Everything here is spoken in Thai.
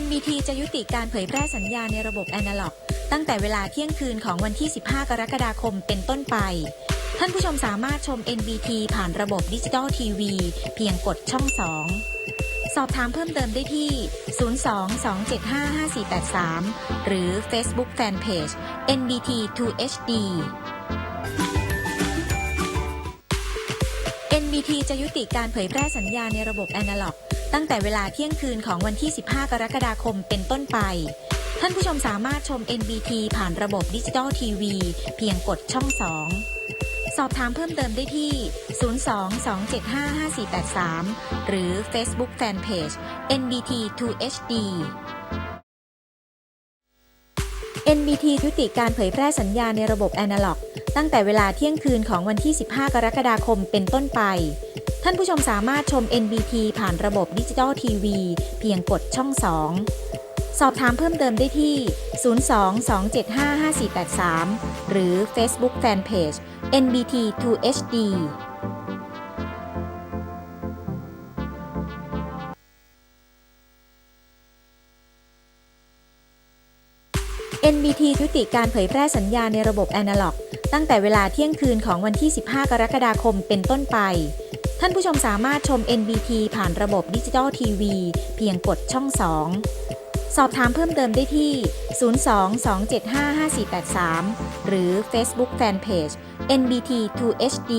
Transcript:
NBT จะยุติการเผยแพร่สัญญาในระบบแอนาล็อก ตั้งแต่เวลาเที่ยงคืนของวันที่ 15 กรกฎาคมเป็นต้นไป ท่านผู้ชมสามารถชม NBT ผ่านระบบดิจิตอลทีวีเพียงกดช่อง 2 สอบถามเพิ่มเติมได้ที่ 02-275-5483 หรือ Facebook Fanpage NBT 2HD NBT จะยุติการเผยแพร่สัญญาในระบบแอนาล็อก ตั้งแต่เวลาเที่ยงคืนของวันที่ 15 กรกฎาคมเป็นต้นไป ท่านผู้ชมสามารถชม NBT ผ่านระบบดิจิตอลทีวีเพียงกดช่อง 2 สอบถามเพิ่มเติมได้ที่ 02-275-5483 หรือ Facebook Fanpage NBT 2HD NBT ยุติการเผยแพร่สัญญาณในระบบแอนาล็อก ตั้งแต่เวลาเที่ยงคืนของวันที่ 15 กรกฎาคมเป็นต้นไป ท่านผู้ชมสามารถชม NBT ผ่านระบบดิจิตอลทีวีเพียงกดช่อง 2 สอบถามเพิ่มเติมได้ที่ 02-275-5483 หรือ Facebook Fanpage NBT 2HD NBT ยุติการเผยแพร่สัญญาณในระบบแอนาล็อก ตั้งแต่เวลาเที่ยงคืนของวันที่ 15 กรกฎาคมเป็นต้นไป ท่านผู้ชมสามารถชม NBT ผ่านระบบดิจิตอลทีวีเพียงกดช่อง 2 สอบถามเพิ่มเติมได้ที่ 02-275-5483 หรือ Facebook Fanpage NBT 2HD